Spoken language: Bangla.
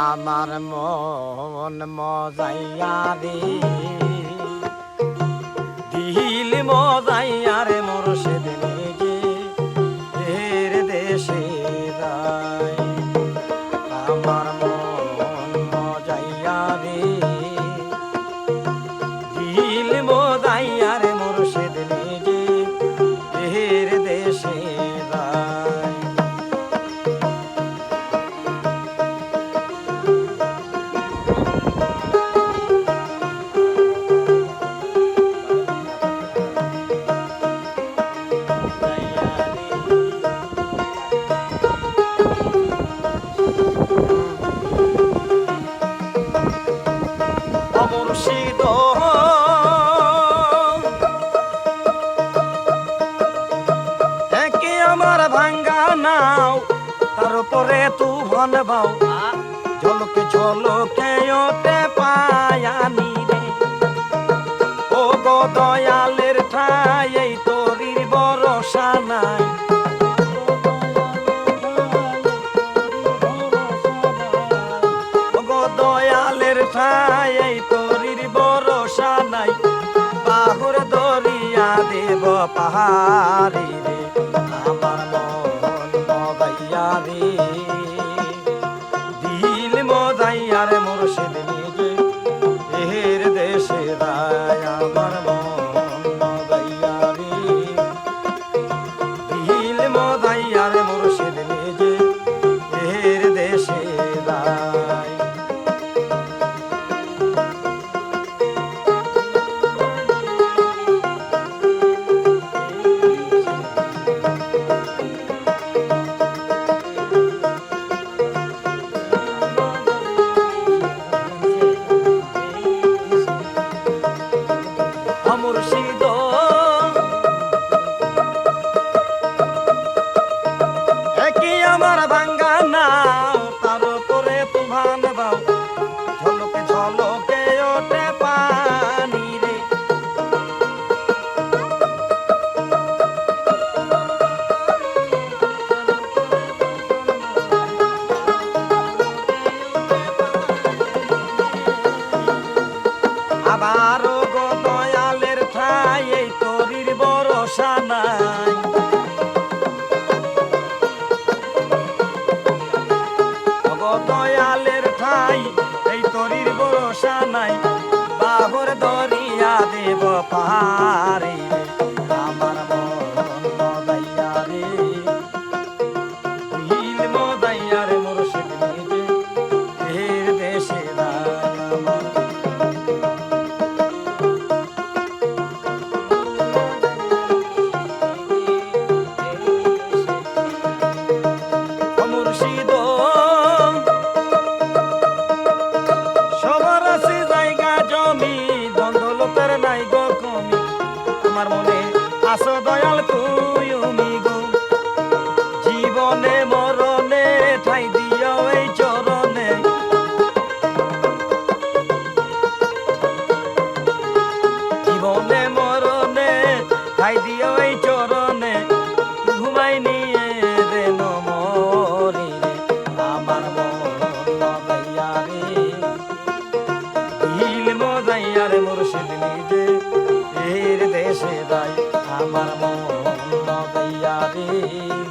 আমার মন মজাইয়া দিহিল দিল মজাইয়া রে সেদিন এর দেশে আমার মন আমার ভাঙ্গা নাও, তার উপরে তুফান বাও। ঝলকে ঝলকে ওতে পায়ানি রে। ও গো দয়ালের ঠাই, এই তোরির ভরসা নাই। ও গো দয়ালের ঠাই মদাইয়া রে আবারও গো ঠাই, এই তরির ভরসা নাই। গো দয়ালের ঠাই, এই তরির ভরসা নাই। বাহুর দরিয়া দেব পাহাড়ে দেশে দাই আমার মন মদাইয়া রে।